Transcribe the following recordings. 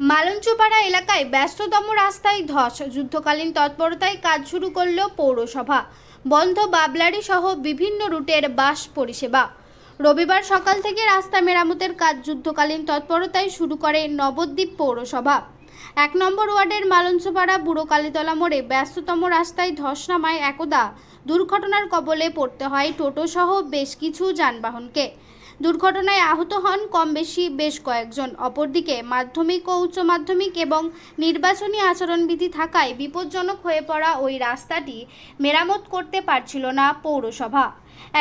মালঞ্চপাড়া এলাকায় ব্যস্ততম রাস্তায় ধস। যুদ্ধকালীন তৎপরতায় কাজ শুরু করল পৌরসভা। বন্ধ বাবলারি সহ বিভিন্ন রুটের বাস পরিষেবা। রবিবার সকাল থেকে রাস্তা মেরামতের কাজ যুদ্ধকালীন তৎপরতায় শুরু করে নবদ্বীপ পৌরসভা। এক নম্বর ওয়ার্ডের মালঞ্চপাড়া বুড়ো কালীতলা মোড়ে ব্যস্ততম রাস্তায় ধস নামায় একদা। দুর্ঘটনার কবলে পড়তে হয় টোটো সহ বেশ কিছু যানবাহনকে। দুর্ঘটনায় আহত হন কম বেশি বেশ কয়েকজন। অপরদিকে মাধ্যমিক ও উচ্চ মাধ্যমিক এবং নির্বাচনী আচরণবিধি থাকায় বিপজ্জনক হয়ে পড়া ওই রাস্তাটি মেরামত করতে পারছিল না পৌরসভা।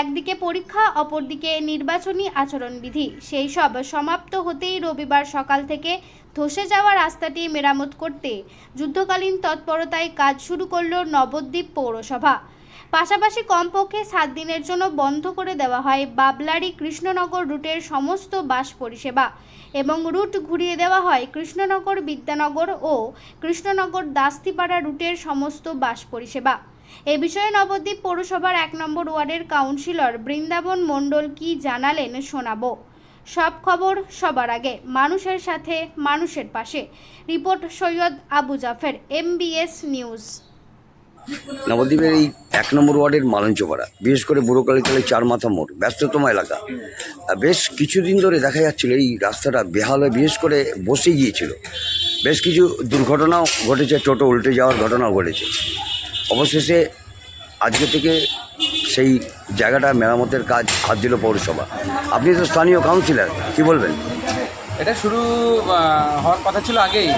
একদিকে পরীক্ষা, অপরদিকে নির্বাচনী আচরণবিধি। সেই সব সমাপ্ত হতেই রবিবার সকাল থেকে ধসে যাওয়া রাস্তাটি মেরামত করতে যুদ্ধকালীন তৎপরতায় কাজ শুরু করল নবদ্বীপ পৌরসভা। পাশাপাশি কমপক্ষে সাত দিনের জন্য বন্ধ করে দেওয়া হয় বাবলারি কৃষ্ণনগর রুটের সমস্ত বাস পরিষেবা এবং রুট ঘুরিয়ে দেওয়া হয় কৃষ্ণনগর বিদ্যানগর ও কৃষ্ণনগর দাস্তিপাড়া রুটের সমস্ত বাস পরিষেবা। এ বিষয়ে নবদ্বীপ পৌরসভার এক নম্বর ওয়ার্ডের কাউন্সিলর বৃন্দাবন মণ্ডল কি জানালেন শোনাবো। সব খবর সবার আগে, মানুষের সাথে, মানুষের পাশে। Report Syed Abu Jafer MBS news নবদ্বীপের এই এক নম্বর ওয়ার্ডের মালঞ্চপাড়া। বিশেষ করে বুড়োকালীতলায় চার মাথা মোড়, ব্যস্ততম এলাকা। বেশ কিছুদিন ধরে দেখা যাচ্ছিল এই রাস্তাটা বেহাল হয়ে বিশেষ করে বসে গিয়েছিল। বেশ কিছু দুর্ঘটনাও ঘটেছে, টোটো উল্টে যাওয়ার ঘটনাও ঘটেছে। অবশেষে আজকে থেকে সেই জায়গাটা মেরামতের কাজ হাত দিল পৌরসভা। আপনি তো স্থানীয় কাউন্সিলর কি বলবেন? এটা শুরু হওয়ার কথা ছিল আগেই।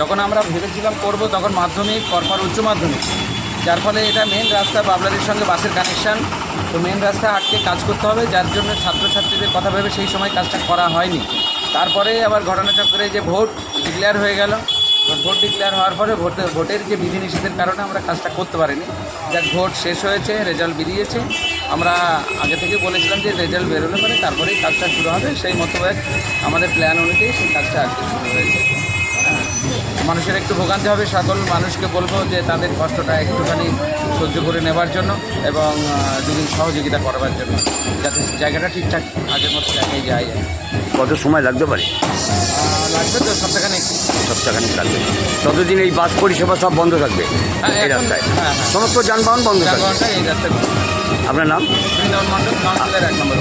যখন আমরা ভেবেছিলাম করব, তখন মাধ্যমিক, পরপর উচ্চ মাধ্যমিক। যার ফলে এটা মেন রাস্তা বাবলারির সঙ্গে বাসের কানেকশান তো মেন রাস্তা আটকে কাজ করতে হবে, যার জন্য ছাত্রছাত্রীদের কথা ভেবে সেই সময় কাজটা করা হয়নি। তারপরে আবার ঘটনাচক্রে যে ভোট ডিক্লেয়ার হয়ে গেল ভোট ডিক্লেয়ার হওয়ার পরে ভোট, ভোটের যে বিধিনিষেধের কারণে আমরা কাজটা করতে পারিনি। যাক, ভোট শেষ হয়েছে রেজাল্ট বেরিয়েছে। আমরা আগে থেকে বলেছিলাম যে রেজাল্ট বেরোলে পরে তারপরেই কাজটা শুরু হবে। সেই মোতাবেক আমাদের প্ল্যান অনুযায়ী সেই কাজটা আজকে শুরু হয়েছে। হ্যাঁ। মানুষের একটু ভোগান্তি হবে সকল মানুষকে বলব যে তাদের কষ্টটা একটুখানি সহ্য করে নেবার জন্য এবং যদি সহযোগিতা করবার জন্য যাতে জায়গাটা ঠিকঠাক আগের মতো জায়গায় যায়। কত সময় লাগতে পারে? লাগবে তো সপ্তাহখানে সপ্তাহখানিক লাগবে। ততদিন এই বাস পরিষেবা সব বন্ধ থাকবে হ্যাঁ, এই রাস্তায়? হ্যাঁ, হ্যাঁ। সমস্ত যানবাহন বন্ধ থাকবে? যানবাহনটা এই রাস্তায় আপনার নাম? বৃন্দাবন মণ্ডল এক নম্বর